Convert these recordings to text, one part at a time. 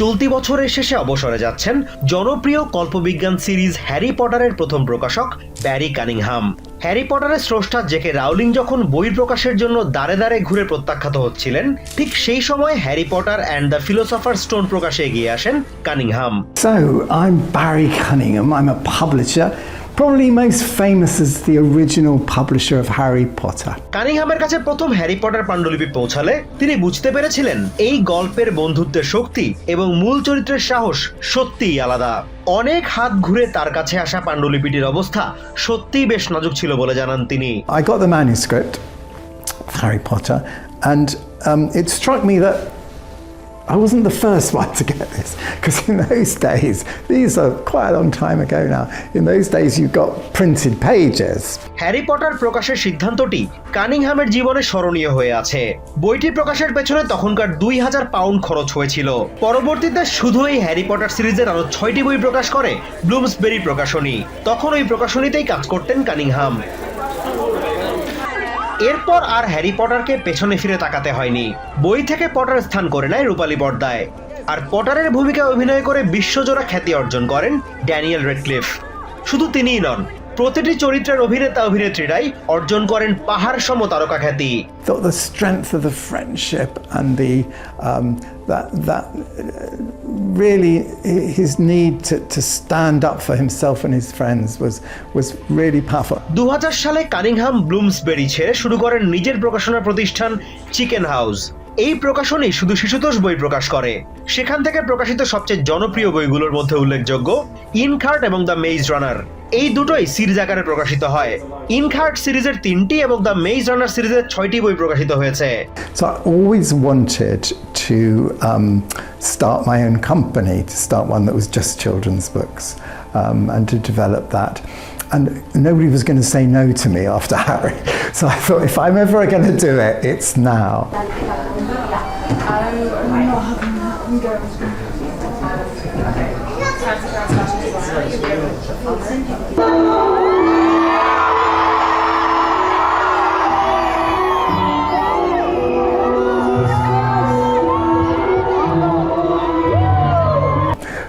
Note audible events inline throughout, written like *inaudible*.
চলতি বছরের শেষে অবসরে যাচ্ছেন জনপ্রিয় কল্পবিজ্ঞান সিরিজ হ্যারি পটারের প্রথম প্রকাশক ব্যারি কানিংহাম। হ্যারি পটারের স্রষ্টা জেকে রাউলিং যখন বই প্রকাশের জন্য দাঁড়ে দাঁড়ে ঘুরে প্রত্যাখ্যাত হচ্ছিলেন ঠিক সেই সময় Harry Potter and the philosopher stone প্রকাশে এগিয়ে আসেন Cunningham. So, I'm probably most famous as the original publisher of Harry Potter. কানিংহামের কাছে প্রথম হ্যারি পটার পাণ্ডুলিপি পৌঁছালে তিনি বুঝতে পেরেছিলেন এই গল্পের বন্ধুত্বের শক্তি এবং মূল চরিত্রের সাহস সত্যিই আলাদা অনেক হাত ঘুরে তার কাছে আসা পাণ্ডুলিপিটির অবস্থা সত্যিই বেশ নাজুক ছিল বলে জানান তিনি I got the manuscript Harry Potter, and um, it struck me that I wasn't the first *laughs* one to get this because in those days, these are quite a long time ago now. In those days, you got printed pages. Harry Potter প্রকাশের সিদ্ধান্তটি কানিংহামের জীবনে স্মরণীয় হয়ে আছে বইটি প্রকাশের পেছনে তখনকার দুই হাজার পাউন্ড খরচ হয়েছিল পরবর্তীতে শুধু এই হ্যারি পটার সিরিজের আরও ছয়টি বই প্রকাশ করে ব্লুমসবেরি প্রকাশনী তখন ওই প্রকাশনীতেই কাজ করতেন কানিংহাম এরপর আর হ্যারি পটারকে পেছনে ফিরে তাকাতে হয়নি। বই থেকে পটার স্থান করে নেয় রূপালী পর্দায় আর পটারের ভূমিকায় অভিনয় করে বিশ্বজোড়া খ্যাতি অর্জন করেন ড্যানিয়েল রেডক্লিফ। শুধু তিনিই নন প্রতিটি চরিত্রের অভিনেতা অভিনেত্রীরাই অর্জন করেন পাহাড় সম তারকা খ্যাতি the strength of the friendship and the um, that that uh, really his need to, to stand up for himself and his friends was was really powerful. দু সালে কানিংহাম ব্লুমসবেরি ছেড়ে শুরু করেন নিজের প্রকাশনা প্রতিষ্ঠান চিকেন হাউস এই প্রকাশনী শুধু শিশুতোষ বই প্রকাশ করে। সেখান থেকে প্রকাশিত সবচেয়ে জনপ্রিয় বইগুলোর মধ্যে উল্লেখযোগ্য ইনখার্ট এবং দ্য মেইজ রানার। এই দুটোই সিরিজ আকারে প্রকাশিত হয়। ইনখার্ট সিরিজের তিনটি এবং দ্য মেইজ রানার সিরিজের ছয়টি বই প্রকাশিত হয়েছে। So I always wanted to um start my own company to start one that was just children's to me after *laughs* Harry. So it's now.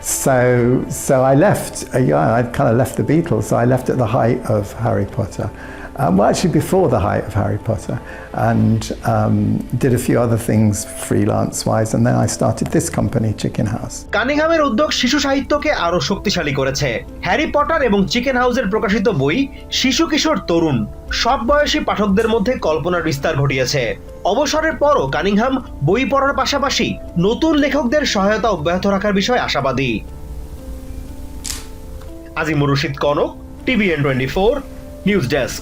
So, so I left. Uh, yeah, I kind of left the Beatles. So I left at the height of Harry Potter. Um, well, actually, before the height of Harry Potter, and um, did a few other things freelance-wise, and then I started this company, Chicken House. কানিংহামের উদ্যোগ শিশু সাহিত্যকে আরও শক্তিশালী করেছে। Harry Potter এবং chicken হাউসের প্রকাশিত বই শিশু কিশোর তরুণ সব বয়সী পাঠকদের মধ্যে কল্পনার বিস্তার ঘটিয়েছে। অবসরের পরও কানিংহাম বই পড়ার পাশাপাশি নতুন লেখকদের সহায়তা অব্যাহত রাখার বিষয়ে আশাবাদী। Azimur Rashid Kanak TVN twenty four news desk